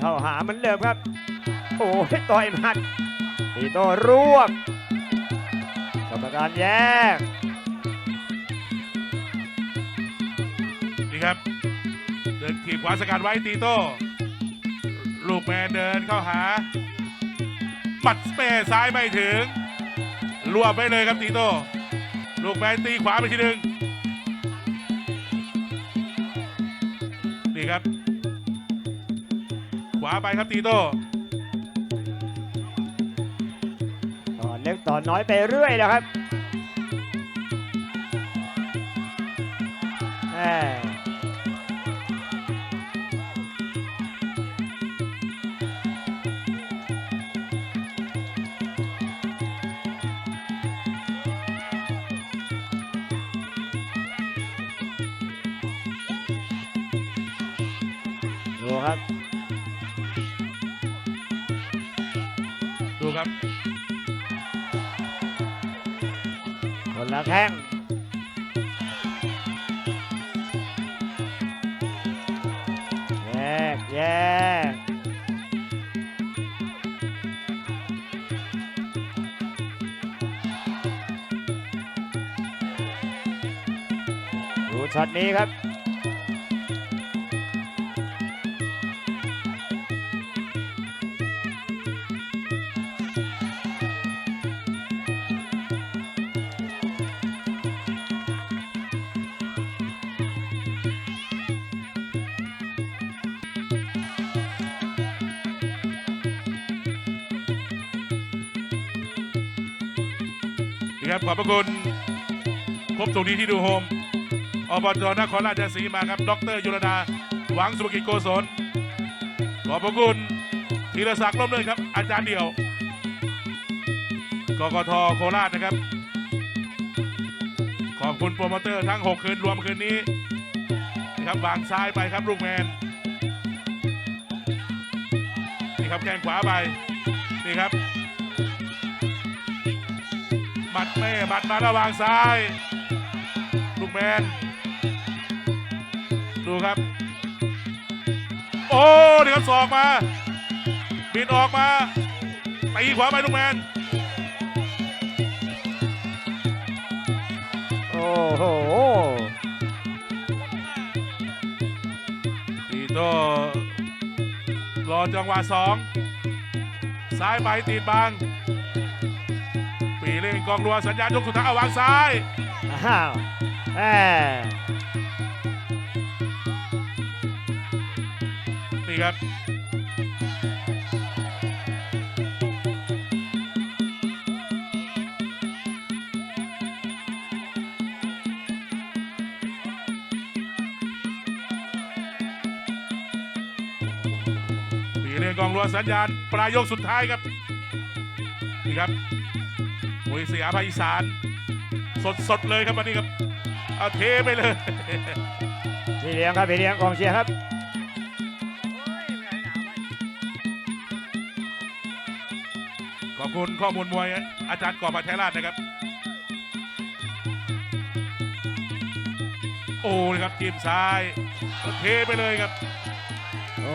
เข้าหาเหมือนเดิมครับ โอ้ยต่อยหมัดตีโต้รวบกรรมการแยกนี่ครับ เดินถีบขวาสกัดไว้ตีโต้ลูกแมนเดินเข้าหาหมัดสเปย์ซ้ายไม่ถึงรวบไปเลยครับตีโต้ลูกแมนตีขวาไปทีหนึ่งนี่ครับ ขวาไปครับตีโต้ต่อเล็กต่อน้อยไปเรื่อยแล้วครับดูครับ ครับ คนละแข้งแยกแยกดูช็อตนี้ครับ ครับ ขอบพระคุณครบสุขดีที่ดูโฮมอบจนครราชสีมาครับ ดรยุรดา หวังสุภกิจโกศล ขอบพระคุณธีรศักดิ์ร่มเลยครับ อาจารย์เดี่ยว กกทโคราชนะครับ ขอบคุณโปรโมเตอร์ทั้ง 6 คืน รวมคืนนี้นะครับวางซ้ายไปครับลูกแมน นี่ครับแข้งขวาไป นี่ครับ หมัดแม่หมัดมาระหว่างซ้าย ลูกแมน ดูครับ โอ้เดี๋ยวศอกมาบิดออกมาตีขวาไปลูกแมน โอ้โหตีโต้รอจังหวะสองซ้ายไปตีดบัง ปีเล่งกองรัวสัญญาณยกสุดท้ายเอาวางซ้ายอ้าวแหมนี่ครับปีเล่งกองรัวสัญญาณปลายยกสุดท้ายครับนี่ครับ มวยเสียภาคอีสาน สดสดๆเลยครับวันนี้ครับเอาเทไปเลยพี่เลี้ยงครับพี่เลี้ยงกองเชียร์ครับขอบคุณข้อมูลมวยอาจารย์กอบปัทยราชนะครับ โอ้นะครับทีมซ้ายเทไปเลยครับโอ้